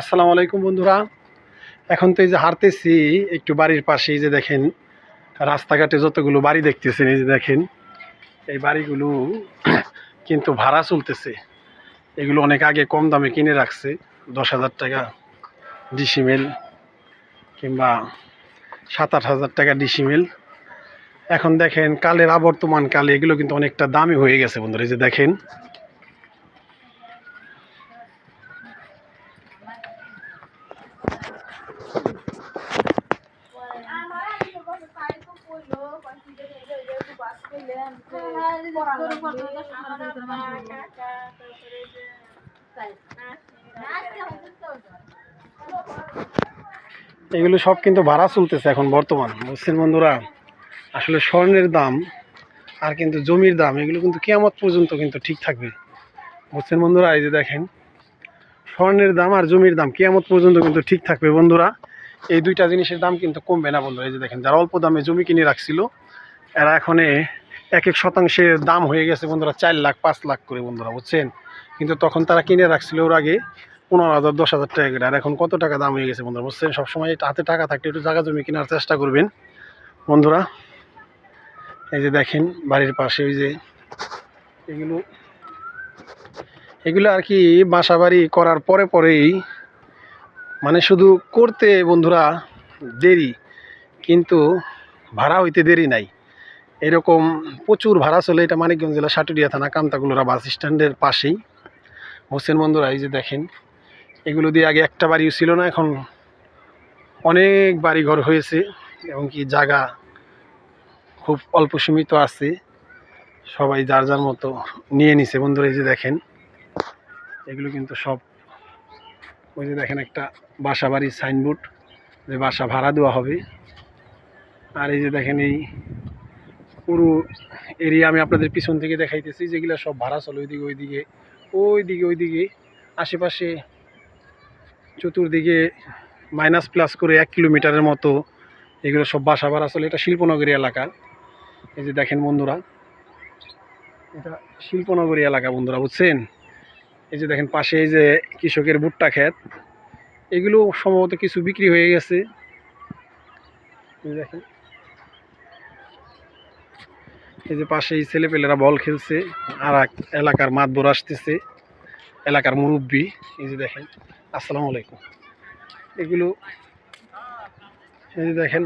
আসসালামু আলাইকুম বন্ধুরা। এখন তো এই যে হারতেছি একটু বাড়ির পাশে, এই যে দেখেন, রাস্তাঘাটে যতগুলো বাড়ি দেখতেছেন, এই যে দেখেন, এই বাড়িগুলো কিন্তু ভাড়া চলতেছে। এগুলো অনেক আগে কম দামে কিনে রাখছে, দশ হাজার টাকা ডিসিমেল কিংবা সাত আট হাজার টাকা ডিসিমেল। এখন দেখেন, কালের আবর্তমান কালে এগুলো কিন্তু অনেকটা দামি হয়ে গেছে বন্ধুরা, এই যে দেখেন। এগুলো সব কিন্তু ভাড়া চলতেছে এখন বর্তমান বুঝছেন বন্ধুরা। আসলে স্বর্ণের দাম আর কিন্তু জমির দাম, এগুলো কিন্তু কেয়ামত পর্যন্ত কিন্তু ঠিক থাকবে। বুঝছেন বন্ধুরা, এই যে দেখেন স্বর্ণের দাম আর জমির দাম কেয়ামত পর্যন্ত কিন্তু ঠিক থাকবে বন্ধুরা। এই দুইটা জিনিসের দাম কিন্তু কমবে না বন্ধুরা, এই যে দেখেন, যারা অল্প দামে জমি কিনে রাখছিল, এরা এখন এক এক শতাংশের দাম হয়ে গেছে বন্ধুরা, চার লাখ, পাঁচ লাখ করে বন্ধুরা, বুঝছেন? কিন্তু তখন তারা কিনে রাখছিল ওর আগে পনেরো হাজার, দশ হাজার টাকা করে, আর এখন কত টাকা দাম হয়ে গেছে বন্ধুরা, বুঝছেন? সবসময় হাতে টাকা থাকলে একটু জায়গা জমি কেনার চেষ্টা করবেন। বন্ধুরা, এই যে দেখেন, বাড়ির পাশে ওই যে এগুলো এগুলো আর কি বাসা বাড়ি করার পরে পরেই মানে শুধু করতে বন্ধুরা দেরি, কিন্তু ভাড়া হইতে দেরি নাই। এরকম প্রচুর ভাড়া চলে এটা মানিকগঞ্জ জেলা সাটুরিয়া থানা কামতাগুলোরা বাস স্ট্যান্ডের পাশেই। হোসেন বন্ধুরা, এই যে দেখেন, এগুলো দিয়ে আগে একটা বাড়িও ছিল না, এখন অনেক বাড়ি ঘর হয়েছে এবং কি জায়গা খুব অল্প সীমিত আছে। সবাই যার যার মতো নিয়ে নিছে বন্ধুরা, এই যে দেখেন। এগুলো কিন্তু সব ওই যে দেখেন একটা বাসা বাড়ির সাইনবোর্ড, যে বাসা ভাড়া দেওয়া হবে। আর এই যে দেখেন এই পুরো এরিয়া আমি আপনাদের পিছন থেকে দেখাইতেছি, যেগুলো সব ভাড়া চলে ওইদিকে ওইদিকে ওইদিকে ওইদিকে। আশেপাশে চতুর্দিকে মাইনাস প্লাস করে এক কিলোমিটারের মতো এগুলো সব বাসা ভাড়া চলে। এটা শিল্পনগরী এলাকা। এই যে দেখেন বন্ধুরা, এটা শিল্পনগরী এলাকা বন্ধুরা, বুঝছেন? এই যে দেখেন পাশে এই যে কৃষকের ভুট্টা ক্ষেত, এগুলো সম্ভবত কিছু বিক্রি হয়ে গেছে। দেখেন। এই যে পাশে এই ছেলেপেলেরা বল খেলছে, আর এক এলাকার মাতবর আসতেছে, এলাকার মুরব্বী। এই যে দেখেন, আসসালামু আলাইকুম। এগুলো, এই যে দেখেন